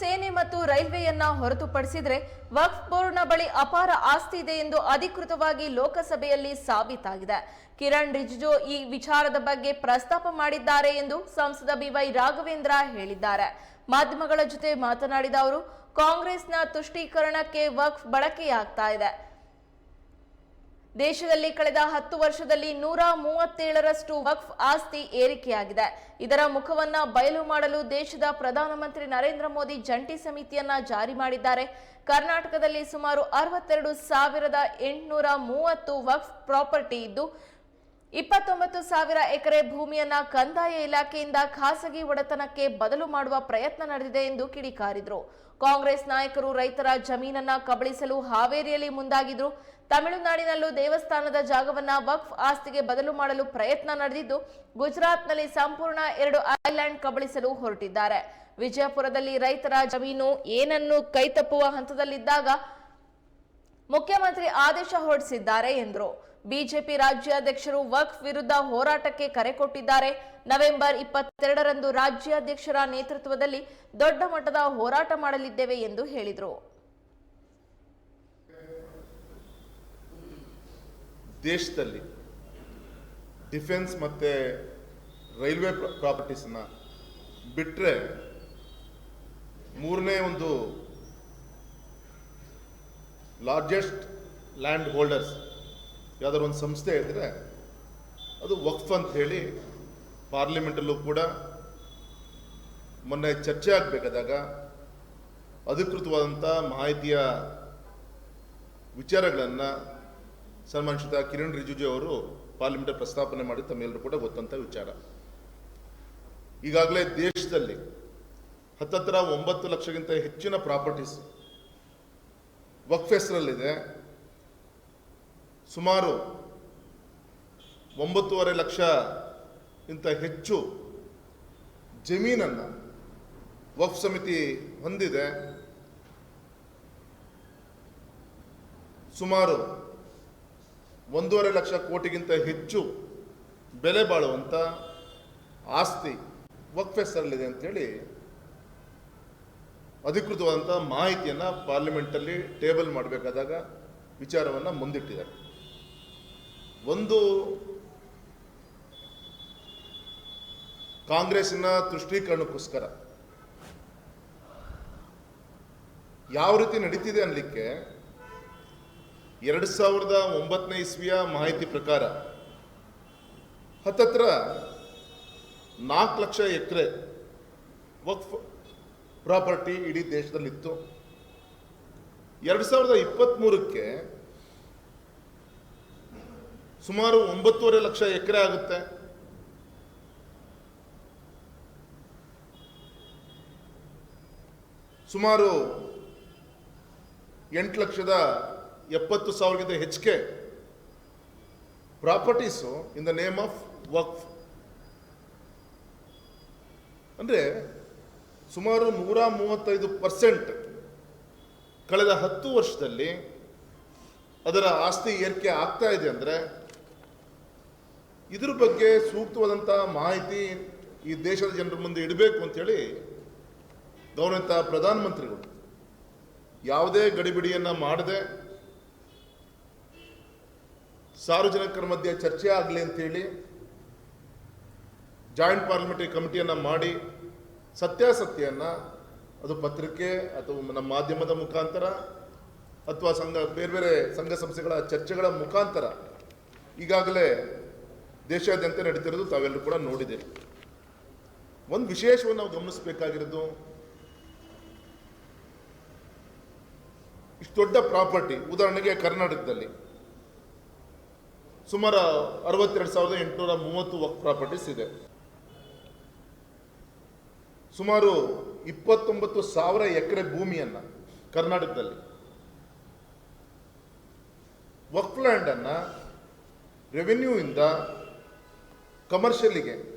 ಸೇನೆ ಮತ್ತು ರೈಲ್ವೆಯನ್ನ ಹೊರತುಪಡಿಸಿದ್ರೆ ವಕ್ಫ್ ಬೋರ್ಡ್ನ ಬಳಿ ಅಪಾರ ಆಸ್ತಿ ಇದೆ ಎಂದು ಅಧಿಕೃತವಾಗಿ ಲೋಕಸಭೆಯಲ್ಲಿ ಸಾಬೀತಾಗಿದೆ. ಕಿರಣ್ ರಿಜಿಜು ಈ ವಿಚಾರದ ಬಗ್ಗೆ ಪ್ರಸ್ತಾಪ ಮಾಡಿದ್ದಾರೆ ಎಂದು ಸಂಸದ ಬಿವೈ ರಾಘವೇಂದ್ರ ಹೇಳಿದ್ದಾರೆ. ಮಾಧ್ಯಮಗಳ ಜೊತೆ ಮಾತನಾಡಿದ ಅವರು, ಕಾಂಗ್ರೆಸ್ನ ತುಷ್ಟೀಕರಣಕ್ಕೆ ವಕ್ಫ್ ಬಳಕೆಯಾಗ್ತಾ ಇದೆ. ದೇಶದಲ್ಲಿ ಕಳೆದ ಹತ್ತು ವರ್ಷದಲ್ಲಿ ನೂರ ಮೂವತ್ತೇಳರಷ್ಟು ವಕ್ಫ್ ಆಸ್ತಿ ಏರಿಕೆಯಾಗಿದೆ. ಇದರ ಮುಖವನ್ನ ಬಯಲು ಮಾಡಲು ದೇಶದ ಪ್ರಧಾನಮಂತ್ರಿ ನರೇಂದ್ರ ಮೋದಿ ಜಂಟಿ ಸಮಿತಿಯನ್ನ ಜಾರಿ ಮಾಡಿದ್ದಾರೆ. ಕರ್ನಾಟಕದಲ್ಲಿ ಸುಮಾರು ಅರವತ್ತೆರಡು ಸಾವಿರದ ಎಂಟುನೂರ ಮೂವತ್ತು ವಕ್ಫ್ ಪ್ರಾಪರ್ಟಿ ಇದ್ದು ಇಪ್ಪತ್ತೊಂಬತ್ತು ಸಾವಿರ ಎಕರೆ ಭೂಮಿಯನ್ನ ಕಂದಾಯ ಇಲಾಖೆಯಿಂದ ಖಾಸಗಿ ಒಡೆತನಕ್ಕೆ ಬದಲು ಮಾಡುವ ಪ್ರಯತ್ನ ನಡೆದಿದೆ ಎಂದು ಕಿಡಿಕಾರಿದ್ರು. ಕಾಂಗ್ರೆಸ್ ನಾಯಕರು ರೈತರ ಜಮೀನನ್ನ ಕಬಳಿಸಲು ಹಾವೇರಿಯಲ್ಲಿ ಮುಂದಾಗಿದ್ರು. ತಮಿಳುನಾಡಿನಲ್ಲೂ ದೇವಸ್ಥಾನದ ಜಾಗವನ್ನ ವಕ್ಫ್ ಆಸ್ತಿಗೆ ಬದಲು ಮಾಡಲು ಪ್ರಯತ್ನ ನಡೆದಿದ್ದು, ಗುಜರಾತ್ನಲ್ಲಿ ಸಂಪೂರ್ಣ ಎರಡು ಐಲ್ಯಾಂಡ್ ಕಬಳಿಸಲು ಹೊರಟಿದ್ದಾರೆ. ವಿಜಯಪುರದಲ್ಲಿ ರೈತರ ಜಮೀನು ಏನನ್ನು ಕೈತಪ್ಪುವ ಹಂತದಲ್ಲಿದ್ದಾಗ ಮುಖ್ಯಮಂತ್ರಿ ಆದೇಶ ಹೊರಡಿಸಿದ್ದಾರೆ ಎಂದರು. ಬಿಜೆಪಿ ರಾಜ್ಯಾಧ್ಯಕ್ಷರು ವಕ್ಫ್ ವಿರುದ್ಧ ಹೋರಾಟಕ್ಕೆ ಕರೆ ಕೊಟ್ಟಿದ್ದಾರೆ. ನವೆಂಬರ್ ಇಪ್ಪತ್ತೆರಡರಂದು ರಾಜ್ಯಾಧ್ಯಕ್ಷರ ನೇತೃತ್ವದಲ್ಲಿ ದೊಡ್ಡ ಮಟ್ಟದ ಹೋರಾಟ ಮಾಡಲಿದ್ದೇವೆ ಎಂದು ಹೇಳಿದರು. ದೇಶದಲ್ಲಿ ಡಿಫೆನ್ಸ್ ಮತ್ತು ರೈಲ್ವೆ ಪ್ರಾಪರ್ಟೀಸನ್ನ ಬಿಟ್ಟರೆ ಮೂರನೇ ಒಂದು ಲಾರ್ಜೆಸ್ಟ್ ಲ್ಯಾಂಡ್ ಹೋಲ್ಡರ್ಸ್ ಯಾವ್ದಾದ್ರು ಒಂದು ಸಂಸ್ಥೆ ಇದ್ದರೆ ಅದು ವಕ್ಫ್ ಅಂತ ಹೇಳಿ ಪಾರ್ಲಿಮೆಂಟಲ್ಲೂ ಕೂಡ ಮೊನ್ನೆ ಚರ್ಚೆ ಆಗಬೇಕಾದಾಗ ಅಧಿಕೃತವಾದಂಥ ಮಾಹಿತಿಯ ವಿಚಾರಗಳನ್ನು ಸನ್ಮಾನಿಸಿದ ಕಿರಣ್ ರಿಜಿಜು ಅವರು ಪಾರ್ಲಿಮೆಂಟ್ ಪ್ರಸ್ತಾಪನೆ ಮಾಡಿ ತಮ್ಮೆಲ್ಲರೂ ಕೂಡ ಗೊತ್ತಂತ ವಿಚಾರ. ಈಗಾಗಲೇ ದೇಶದಲ್ಲಿ ಹತ್ತತ್ರ ಒಂಬತ್ತು ಲಕ್ಷಕ್ಕಿಂತ ಹೆಚ್ಚಿನ ಪ್ರಾಪರ್ಟೀಸ್ ವಕ್ಫ್ ಹೆಸರಲ್ಲಿದೆ. ಸುಮಾರು ಒಂಬತ್ತೂವರೆ ಲಕ್ಷ ಇಂತ ಹೆಚ್ಚು ಜಮೀನನ್ನು ವಕ್ಫ್ ಸಮಿತಿ ಹೊಂದಿದೆ. ಸುಮಾರು ಒಂದೂವರೆ ಲಕ್ಷ ಕೋಟಿಗಿಂತ ಹೆಚ್ಚು ಬೆಲೆ ಬಾಳುವಂಥ ಆಸ್ತಿ ವಕ್ಫ್ ಹೆಸರಲ್ಲಿದೆ ಅಂತೇಳಿ ಅಧಿಕೃತವಾದಂಥ ಮಾಹಿತಿಯನ್ನು ಪಾರ್ಲಿಮೆಂಟಲ್ಲಿ ಟೇಬಲ್ ಮಾಡಬೇಕಾದಾಗ ವಿಚಾರವನ್ನು ಮುಂದಿಟ್ಟಿದ್ದಾರೆ. ಒಂದು ಕಾಂಗ್ರೆಸ್ಸಿನ ತುಷ್ಟೀಕರಣಕ್ಕೋಸ್ಕರ ಯಾವ ರೀತಿ ನಡೀತಿದೆ ಅನ್ನಲಿಕ್ಕೆ ಎರಡು ಸಾವಿರದ ಒಂಬತ್ತನೇ ಇಸ್ವಿಯ ಮಾಹಿತಿ ಪ್ರಕಾರ ಹತ್ತತ್ರ ನಾಲ್ಕು ಲಕ್ಷ ಎಕರೆ ವಕ್ಫ್ ಪ್ರಾಪರ್ಟಿ ಇಡೀ ದೇಶದಲ್ಲಿತ್ತು. ಎರಡು ಸಾವಿರದ ಇಪ್ಪತ್ತ್ಮೂರಕ್ಕೆ ಸುಮಾರು ಒಂಬತ್ತೂವರೆ ಲಕ್ಷ ಎಕರೆ ಆಗುತ್ತೆ. ಸುಮಾರು ಎಂಟು ಲಕ್ಷದ ಎಪ್ಪತ್ತು ಸಾವಿರಕ್ಕಿಂತ ಹೆಚ್ಚಿಗೆ properties in the name of Waqf. ಅಂದರೆ ಸುಮಾರು ನೂರ ಮೂವತ್ತೈದು ಪರ್ಸೆಂಟ್ ಕಳೆದ ಹತ್ತು ವರ್ಷದಲ್ಲಿ ಅದರ ಆಸ್ತಿ ಏರಿಕೆ ಆಗ್ತಾ ಇದೆ ಅಂದರೆ ಇದ್ರ ಬಗ್ಗೆ ಸೂಕ್ತವಾದಂಥ ಮಾಹಿತಿ ಈ ದೇಶದ ಜನರ ಮುಂದೆ ಇಡಬೇಕು ಅಂತೇಳಿ ಗೌರವಿತ ಪ್ರಧಾನಮಂತ್ರಿಗಳು ಯಾವುದೇ ಗಡಿಬಿಡಿಯನ್ನು ಮಾಡದೆ ಸಾರ್ವಜನಿಕರ ಮಧ್ಯೆ ಚರ್ಚೆ ಆಗಲಿ ಅಂತೇಳಿ ಜಾಯಿಂಟ್ ಪಾರ್ಲಿಮೆಂಟರಿ ಕಮಿಟಿಯನ್ನು ಮಾಡಿ ಸತ್ಯಾಸತ್ಯವನ್ನು ಅದು ಪತ್ರಿಕೆ ಅಥವಾ ನಮ್ಮ ಮಾಧ್ಯಮದ ಮುಖಾಂತರ ಅಥವಾ ಸಂಘ, ಬೇರೆ ಬೇರೆ ಸಂಘ ಸಂಸ್ಥೆಗಳ ಚರ್ಚೆಗಳ ಮುಖಾಂತರ ಈಗಾಗಲೇ ದೇಶಾದ್ಯಂತ ನಡೀತಿರೋದು ತಾವೆಲ್ಲರೂ ಕೂಡ ನೋಡಿದೆ ಒಂದು ವಿಶೇಷವನ್ನು ನಾವು ಗಮನಿಸಬೇಕಾಗಿರೋದು, ಇಷ್ಟು ದೊಡ್ಡ ಪ್ರಾಪರ್ಟಿ, ಉದಾಹರಣೆಗೆ ಕರ್ನಾಟಕದಲ್ಲಿ ಸುಮಾರು ಅರವತ್ತೆರಡು ಸಾವಿರದ ಎಂಟುನೂರ ಮೂವತ್ತು ವಕ್ ಪ್ರಾಪರ್ಟೀಸ್ ಇದೆ. ಸುಮಾರು ಇಪ್ಪತ್ತೊಂಬತ್ತು ಸಾವಿರ ಎಕರೆ ಭೂಮಿಯನ್ನ ಕರ್ನಾಟಕದಲ್ಲಿ. ವಕ್ಫ್ ರೆವಿನ್ಯೂ ರೆವೆನ್ಯೂ ಇಂದ ಕಮರ್ಷಿಯಲಿಗೆ